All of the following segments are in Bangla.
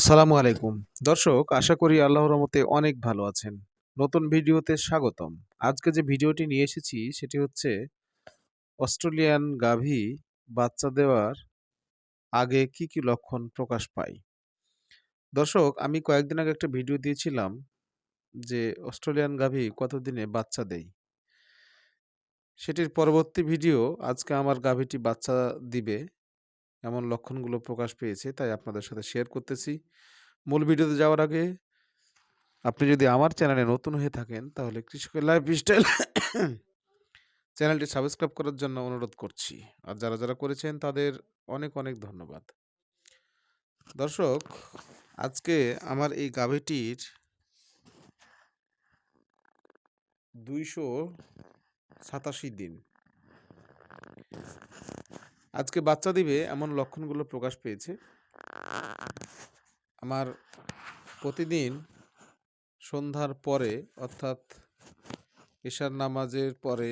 আসসালামু আলাইকুম। দর্শক, আশা করি আল্লাহর রহমতে অনেক ভালো আছেন। নতুন ভিডিওতে স্বাগতম। আজকে যে ভিডিওটি নিয়ে এসেছি, সেটি হচ্ছে অস্ট্রেলিয়ান গাভী বাচ্চা দেওয়ার আগে কি কি লক্ষণ প্রকাশ পায়। দর্শক, আমি কয়েকদিন আগে একটা ভিডিও দিয়েছিলাম যে অস্ট্রেলিয়ান গাভী কতদিনে বাচ্চা দেয়। সেটির পরবর্তী ভিডিও আজকে আমার গাভীটি বাচ্চা দিবে। এমন লক্ষণগুলো প্রকাশ পেয়েছে, তাই আপনাদের সাথে শেয়ার করতেছি। মূল ভিডিওতে যাওয়ার আগে, আপনি যদি আমার চ্যানেলে নতুন হয়ে থাকেন, তাহলে কৃষকের লাইফ স্টাইল চ্যানেলটি সাবস্ক্রাইব করার জন্য অনুরোধ করছি। আর যারা যারা করেছেন, তাদের অনেক অনেক ধন্যবাদ। দর্শক, আজকে আমার এই গাভীটির দুইশো সাতাশি দিন। আজকে বাচ্চা দিবে এমন লক্ষণগুলো প্রকাশ পেয়েছে। আমার প্রতিদিন সন্ধ্যার পরে অর্থাৎ ঈশার নামাজের পরে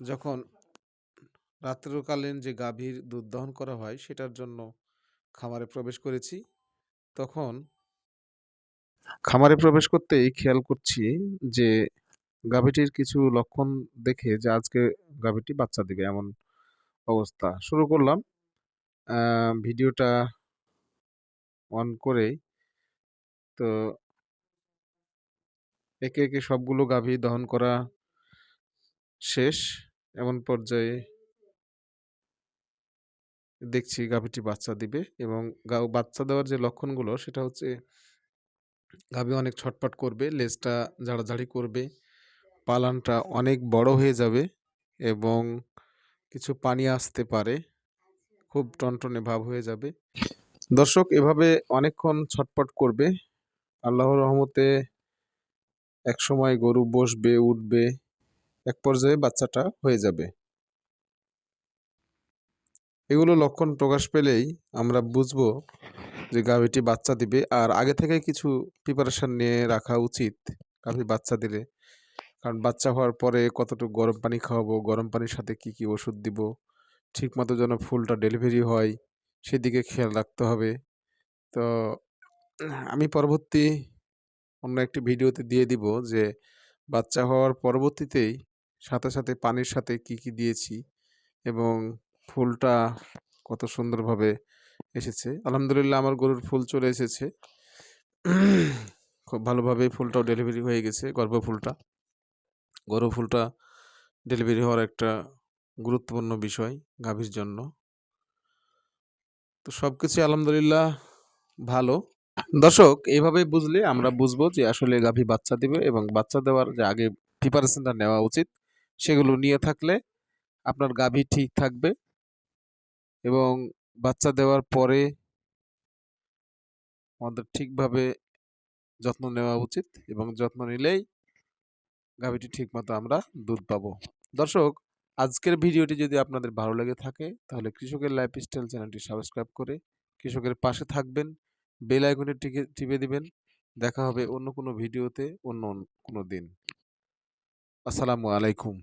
যখন রাত্রকালীন যে গাভীর দুধ দহন করা হয় সেটার জন্য খামারে প্রবেশ করেছি, তখন খামারে প্রবেশ করতেই খেয়াল করছি যে গাভীটির কিছু লক্ষণ দেখে যে আজকে গাভীটি বাচ্চা দিবে এমন অবস্থা। শুরু করলাম। ভিডিওটা অন করে তো একে একে সবগুলো গাভী দহন করা শেষ। এমন পর্যায়ে দেখছি গাভীটি বাচ্চা দিবে এবং বাচ্চা দেওয়ার যে লক্ষণগুলো সেটা হচ্ছে গাভী অনেক ছটপট করবে, লেজটা ঝাড়াঝাড়ি করবে, পালানটা অনেক বড় হয়ে যাবে এবং কিছু পানি আসতে পারে। খুব টনটনে ভাব হয়ে যাবে। দর্শক এভাবে অনেকক্ষণ ছটপট করবে। আল্লাহর রহমতে এক সময় গরু বসবে উঠবে এক পর্যায়ে বাচ্চাটা হয়ে যাবে। এগুলো লক্ষণ প্রকাশ পেলেই আমরা বুঝব যে গাভীটি বাচ্চা দিবে। আর আগে থেকে কিছু প্রিপারেশন নিয়ে রাখা উচিত গাভী বাচ্চা দিলে। কারণ বাচ্চা হওয়ার পরে কতটুকু গরম পানি খাওয়াবো, গরম পানির সাথে কি কি ওষুধ দিব? ঠিক মতো যেন ফুলটা ডেলিভারি হয়, সেদিকে খেয়াল রাখতে হবে। তো, আমি পরবর্তী অন্য একটি ভিডিওতে দিয়ে দিব যে, বাচ্চা হওয়ার পরবর্তীতেই সাথে সাথে পানির সাথে কি কি দিয়েছি এবং ফুলটা কত সুন্দরভাবে এসেছে। আলহামদুলিল্লাহ আমার গরুর ফুল চলে এসেছে। খুব ভালোভাবেই ফুলটাও ডেলিভারি হয়ে গেছে, গর্ভফুলটা। গর্ভফুলটা ডেলিভারি হওয়ার একটা গুরুত্বপূর্ণ বিষয় গাভীর জন্য। তো সব কিছু আলহামদুলিল্লাহ ভালো। দর্শক এইভাবে বুঝলে আমরা বুঝব যে আসলে গাভী বাচ্চা দিবে এবং বাচ্চা দেওয়ার যে আগে প্রিপারেশনটা নেওয়া উচিত, সেগুলো নিয়ে থাকলে আপনার গাভী ঠিক থাকবে এবং বাচ্চা দেওয়ার পরে আমাদের ঠিকভাবে যত্ন নেওয়া উচিত এবং যত্ন নিলেই গাভীটি ঠিকমতো আমরা দুধ পাবো। দর্শক, আজকের ভিডিওটি যদি আপনাদের ভালো লেগে থাকে, তাহলে কৃষকের লাইফ স্টাইল চ্যানেলটি সাবস্ক্রাইব করে কৃষকের পাশে থাকবেন বেল আইকনে টিকে, টিপে দিবেন। দেখা হবে অন্য কোনো ভিডিওতে অন্য কোনো দিন। আসসালামু আলাইকুম।